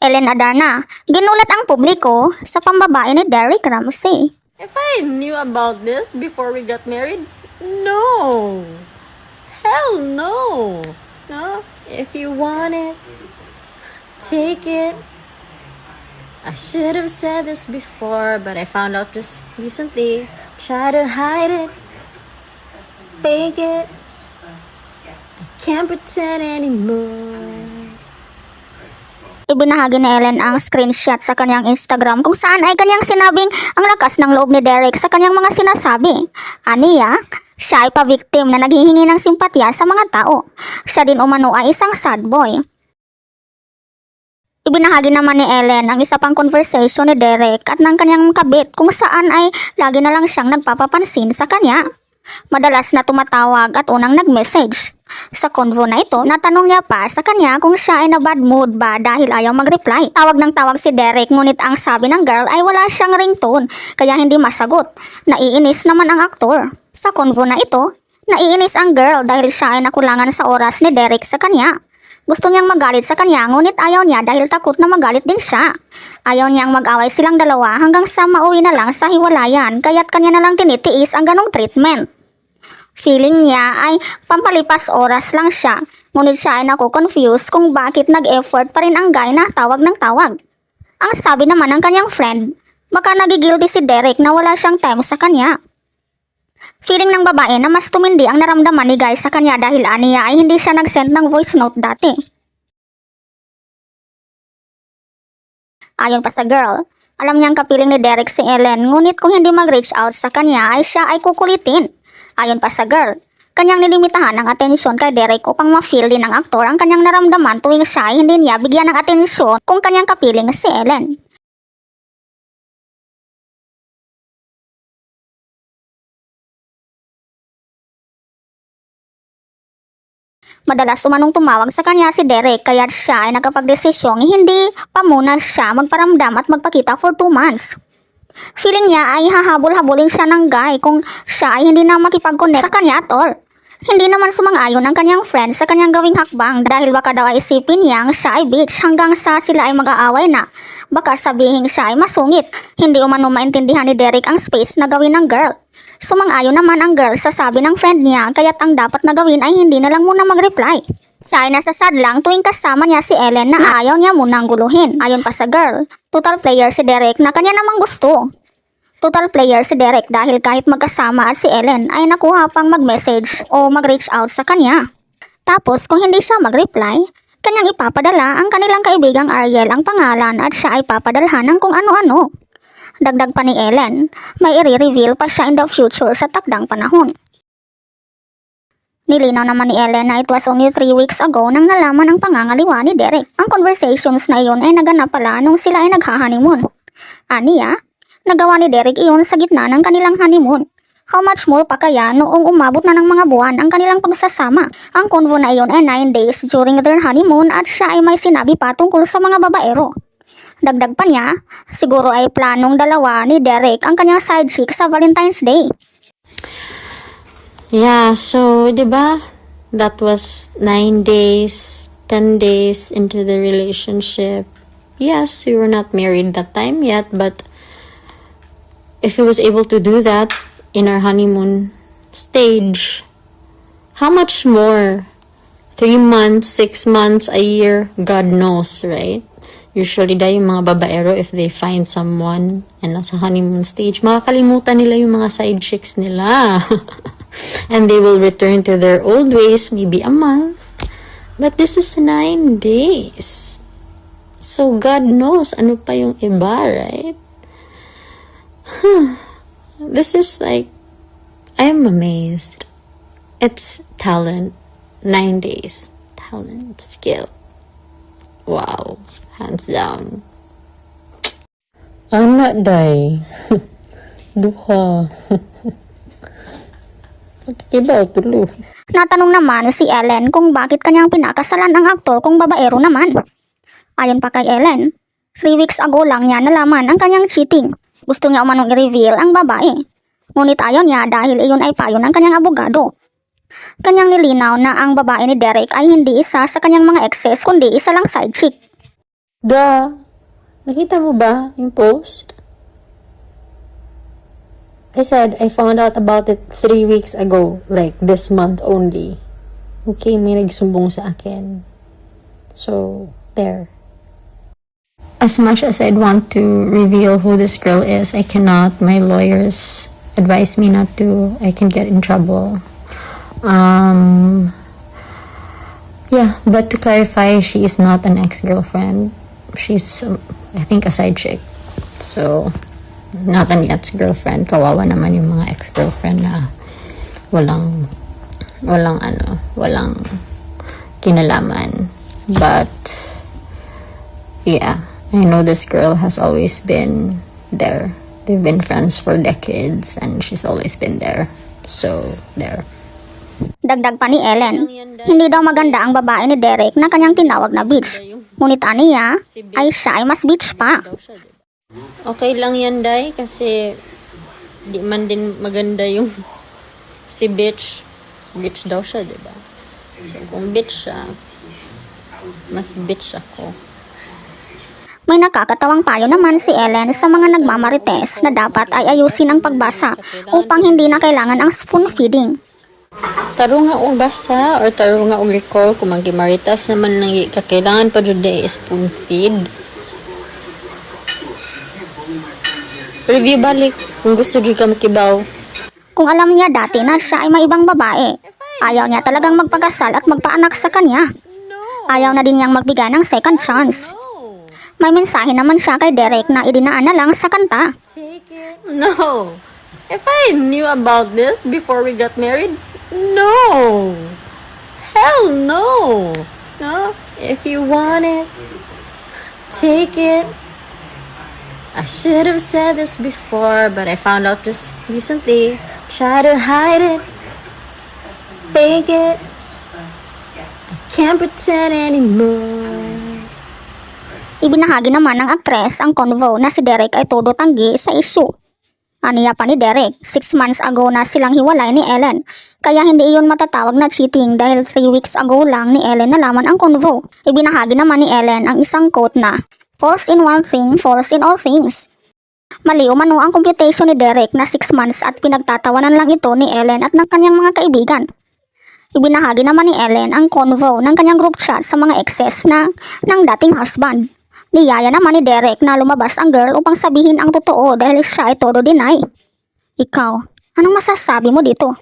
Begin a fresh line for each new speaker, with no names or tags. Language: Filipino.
Ellen Adarna, ginulat ang publiko sa pambabae ni Derek Ramsey.
If I knew about this before we got married, no. Hell no. No. If you want it, take it. I should have said this before, but I found out just recently. Try to hide it, fake it. I can't pretend anymore.
Ibinahagi ni Ellen ang screenshot sa kanyang Instagram kung saan ay kanyang sinabing ang lakas ng loob ni Derek sa kanyang mga sinasabi. Aniya, siya ay pa-victim na naghihingi ng simpatya sa mga tao. Siya din umano ay isang sad boy. Ibinahagi naman ni Ellen ang isa pang conversation ni Derek at ng kanyang kabit kung saan ay lagi na lang siyang nagpapapansin sa kanya. Madalas na tumatawag at unang nag-message. Sa convo na ito, natanong niya pa sa kanya kung siya ay na bad mood ba dahil ayaw mag-reply. Tawag ng tawag si Derek ngunit ang sabi ng girl ay wala siyang ringtone kaya hindi masagot. Naiinis naman ang aktor. Sa convo na ito, naiinis ang girl dahil siya ay nakulangan sa oras ni Derek sa kanya. Gusto niyang magalit sa kanya ngunit ayaw niya dahil takot na magalit din siya. Ayaw niyang mag-away silang dalawa hanggang sa mauwi na lang sa hiwalayan kaya't kanya na lang tinitiis ang ganong treatment. Feeling niya ay pampalipas oras lang siya, ngunit siya ay naku-confuse kung bakit nag-effort pa rin ang guy na tawag ng tawag. Ang sabi naman ng kanyang friend, baka nagigilty si Derek na wala siyang time sa kanya. Feeling ng babae na mas tumindi ang naramdaman ni guy sa kanya dahil aniya ay hindi siya nag-send ng voice note dati. Ayon pa sa girl, alam niyang kapiling ni Derek si Ellen ngunit kung hindi mag-reach out sa kanya ay siya ay kukulitin. Ayon pa sa girl, kanyang nilimitahan ang atensyon kay Derek upang ma-feel din ng aktor ang kanyang naramdaman tuwing siya ay hindi niya bigyan ng atensyon kung kanyang kapiling si Ellen. Madalas umanong tumawag sa kanya si Derek kaya siya ay nakapagdesisyong hindi pa muna siya magparamdam at magpakita for 2 months. Feeling niya ay hahabol-habulin siya ng guy kung siya ay hindi na makipag-connect sa kanya at all. Hindi naman sumang-ayon ang kanyang friend sa kanyang gawing hakbang dahil baka daw ay isipin niyang siya ay bitch hanggang sa sila ay mag-aaway na. Baka sabihin siya ay masungit. Hindi umano maintindihan ni Derek ang space na gawin ng girl. Sumang-ayon naman ang girl sa sabi ng friend niya kaya't ang dapat na gawin ay hindi na lang muna mag-reply. Siya ay nasasad lang tuwing kasama niya si Ellen na ayaw niya munang guluhin. Ayon pa sa girl, total player si Derek na kanya namang gusto. Total player si Derek dahil kahit magkasama at si Ellen ay nakuha pang mag-message o mag-reach out sa kanya. Tapos kung hindi siya mag-reply, kanyang ipapadala ang kanilang kaibigang Ariel ang pangalan at siya ay papadalhan ng kung ano-ano. Dagdag pa ni Ellen, may i-reveal pa siya in the future sa takdang panahon. Nilinaw naman ni Ellen na it was only 3 weeks ago nang nalaman ang pangangaliwa ni Derek. Ang conversations na iyon ay naganap pala nung sila ay nagha-honeymoon. Aniya, nagawa ni Derek iyon sa gitna ng kanilang honeymoon. How much more pa kaya noong umabot na ng mga buwan ang kanilang pagsasama? Ang convo na iyon ay 9 days during their honeymoon at siya ay may sinabi pa tungkol sa mga babaero. Dagdag pa niya, siguro ay planong dalawa ni Derek ang kanyang side chick sa Valentine's Day.
Yeah, so, di ba? That was nine days, ten days into the relationship. Yes, we were not married that time yet, but if he was able to do that in our honeymoon stage, how much more? Three months, six months, a year, God knows, right? Usually, dahil yung mga babaero, if they find someone and nasa honeymoon stage, makakalimutan nila yung mga side chicks nila. and they will return to their old ways, maybe a month. But this is nine days. So God knows ano pa yung iba, right? This is like, I'm amazed. It's talent. Nine days. Talent, skill. Wow. Hands down.
Anak day. Duha. Iba tulo.
Natanong naman si Ellen kung bakit kanyang pinakasalan ang aktor kung babaero naman. Ayon pa kay Ellen, 3 weeks ago lang niya nalaman ang kanyang cheating. Gusto niya umanong i-reveal ang babae. Ngunit ayaw niya dahil iyon ay payo ng kanyang abogado. Kanyang nilinaw na ang babae ni Derek ay hindi isa sa kanyang mga exes kundi isa lang side chick.
Duh! Nakita mo ba yung post? I said I found out about it three weeks ago, like this month only. Okay, may nagsumbong sa akin. So, there. As much as I'd want to reveal who this girl is, I cannot. My lawyers advise me not to. I can get in trouble. Um, yeah, but to clarify, she is not an ex-girlfriend. She's, um, I think, a side chick. So, not an ex-girlfriend. Kawawa naman yung mga ex-girlfriend na walang, walang ano, walang kinalaman. But, yeah, I know this girl has always been there. They've been friends for decades and she's always been there. So, there.
Dagdag pa ni Ellen, hindi daw maganda ang babae ni Derek na kanyang tinawag na bitch. Ngunit aniya ay siya ay mas bitch pa.
Okay lang yan, Day, kasi di man din maganda yung si bitch. Bitch daw siya, di ba? So, kung bitch siya, mas bitch ako.
May nakakatawang payo naman si Ellen sa mga nagmamarites na dapat ay ayusin ang pagbasa upang hindi na kailangan ang spoon feeding.
Taro nga og basa or taro nga og recall kung magimaritas naman lang i- kakailangan pa jud spoon feed. Review balik kung gusto jud ka makibaw.
Kung alam niya dati na siya ay may ibang babae, ayaw niya talagang magpakasal at magpaanak sa kanya. Ayaw na din niyang magbigay ng second chance. May mensahe naman siya kay Derek na idinaan na lang sa kanta.
Take it. No. If I knew about this before we got married, no. Hell no. No. If you want it, take it. I should have said this before, but I found out just recently. Try to hide it. Fake it. I can't pretend anymore.
Ibinahagi naman ng aktres ang convo na si Derek ay todo tanggi sa issue. Aniya pa ni Derek, 6 months ago na silang hiwalay ni Ellen. Kaya hindi iyon matatawag na cheating dahil 3 weeks ago lang ni Ellen nalaman ang convo. Ibinahagi naman ni Ellen ang isang quote na, False in one thing, false in all things. Mali umano ang computation ni Derek na 6 months at pinagtatawanan lang ito ni Ellen at ng kanyang mga kaibigan. Ibinahagi naman ni Ellen ang convo ng kanyang group chat sa mga exes na ng dating husband. Niyaya naman ni Derek na lumabas ang girl upang sabihin ang totoo dahil siya ay todo deny. Ikaw, anong masasabi mo dito?